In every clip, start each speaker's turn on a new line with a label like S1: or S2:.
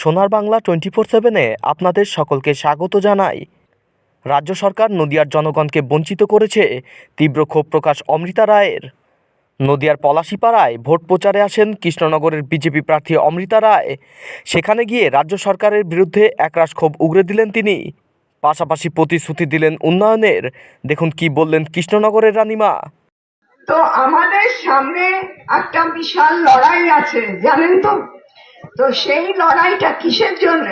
S1: সোনার Bangla twenty four সেভেনে আপনাদের সকলকে স্বাগত জানাই। রাজ্য সরকার নদিয়ার জনগণকে বঞ্চিত করেছে তীব্র ক্ষোভ প্রকাশ অমৃতা রায়ের। নদিয়ার পলাশিপাড়ায় ভোট প্রচারে আসেন কৃষ্ণনগরের বিজেপি প্রার্থী অমৃতা রায়। সেখানে গিয়ে রাজ্য সরকারের বিরুদ্ধে একরাশ ক্ষোভ উগরে দিলেন তিনি। পাশাপাশি প্রতিশ্রুতি দিলেন উন্নয়নের। দেখুন কি বললেন কৃষ্ণনগরের রানীমা।
S2: তো আমাদের সামনে একটা বিশাল লড়াই আছে, জানেন তো? তো সেই লড়াইটা কিসের জন্য?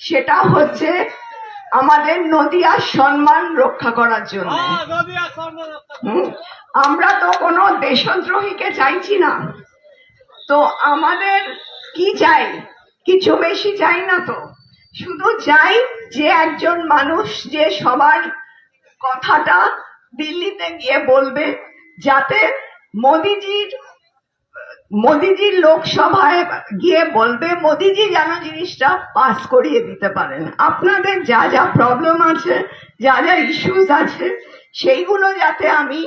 S2: সেটা হচ্ছে আমাদের নদিয়ার সম্মান রক্ষা করার জন্য। আমরা তো কোনো দেশদ্রোহীকে চাইছি না। তো আমাদের কি চাই? কিছু বেশি চাই না তো। শুধু চাই যে একজন মানুষ যে সবার কথাটা দিল্লিতে গিয়ে বলবে যাতে মোদিজির মোদিজির লোকসভায় গিয়ে বলবে, মোদিজি যেন জিনিসটা পাস করিয়ে দিতে পারেন। আপনাদের যা যা প্রবলেম আছে, যা যা ইস্যুস আছে, সেইগুলো যাতে আমি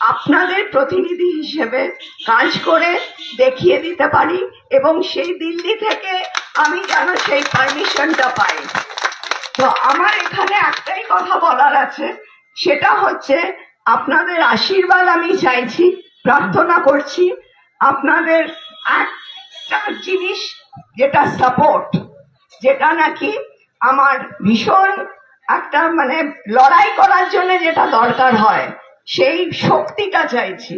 S2: আপনাদের প্রতিনিধি হিসেবে কাজ করে দেখিয়ে দিতে পারি এবং সেই দিল্লি থেকে আমি যেন সেই পারমিশনটা পাই। তো আমার এখানে একটাই কথা বলার আছে, সেটা হচ্ছে আপনাদের আশীর্বাদ আমি চাইছি, প্রার্থনা করছি। আপনাদের একটা জিনিস যেটা সাপোর্ট যেটা নাকি আমার ভীষণ একটা মানে লড়াই করার জন্য যেটা দরকার হয় সেই শক্তিটা চাইছি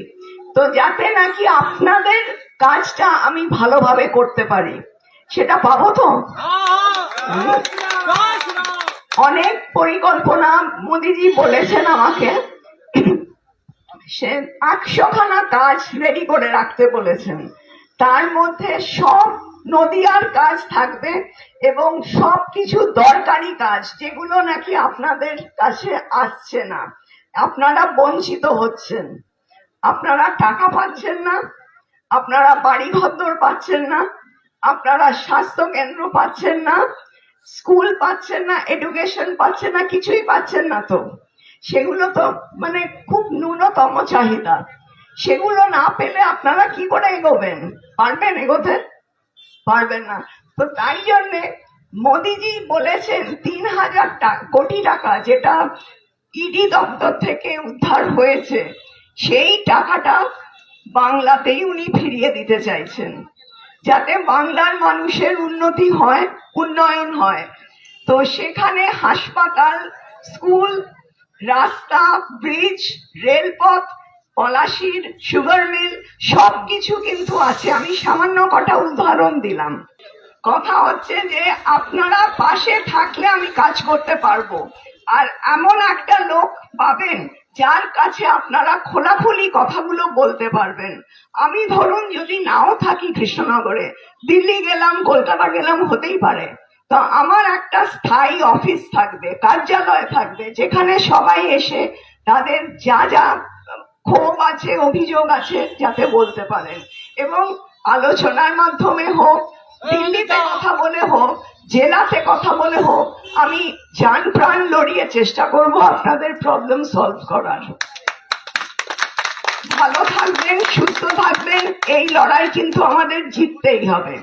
S2: তো যাতে নাকি আপনাদের কাজটা আমি ভালোভাবে করতে পারি সেটা পাবো তো অনেক পরিকল্পনা মোদিজি বলেছেন আমাকে সে একশোখানা কাজ রেডি করে রাখতে বলেছেন। তার মধ্যে সব নদিয়ার কাজ থাকবে এবং সব কিছু দরকারি কাজ যেগুলো নাকি আপনাদের কাছে আসছে না। আপনারা বঞ্চিত হচ্ছেন। আপনারা টাকা পাচ্ছেন না। আপনারা বাড়ি ঘর পাচ্ছেন না। আপনারা স্বাস্থ্য কেন্দ্র পাচ্ছেন না। স্কুল পাচ্ছেন না এডুকেশন পাচ্ছেন না, কিছুই পাচ্ছেন না তো। সেগুলো তো মানে খুব ন্যূনতম চাহিদা। সেগুলো না পেলে আপনারা কি করে এগোবেন? পারবেন এগোতে? পারবেন না। তো তাই জন্যে মোদিজি বলেছেন, তিন হাজার কোটি টাকা যেটা ইডি দপ্তর থেকে উদ্ধার হয়েছে, সেই টাকাটা বাংলাতেই উনি ফিরিয়ে দিতে চাইছেন। যাতে বাংলার মানুষের উন্নতি হয়, উন্নয়ন হয়। তো সেখানে হাসপাতাল, স্কুল রাস্তা ব্রিজ রেলপথ পলাশির সুগার মিল সব কিছু কিন্তু আছে। আমি সামান্য কটা উদাহরণ দিলাম। কথা হচ্ছে যে, আপনারা পাশে থাকলে আমি কাজ করতে পারব। আর এমন একটা লোক পাবেন, যার কাছে আপনারা খোলাখুলি কথাগুলো বলতে পারবেন। আমি ধরুন যদি নাও থাকি কৃষ্ণনগরে, দিল্লি গেলাম, কলকাতা গেলাম, হতেই পারে। তো আমার একটা স্থায়ী অফিস থাকবে, কার্যালয় থাকবে, যেখানে সবাই এসে তাদের যা যা ক্ষোভ আছে, অভিযোগ আছে, যাতে বলতে পারেন। এবং আলোচনার মাধ্যমে হোক, দিল্লিতে কথা বলে হোক, জেলাতে কথা বলে হোক, আমি যান প্রাণ লড়িয়ে চেষ্টা করব আপনাদের প্রবলেম সলভ করার। ভালো থাকবেন, সুস্থ থাকবেন, এই লড়াই কিন্তু আমাদের জিততেই হবে।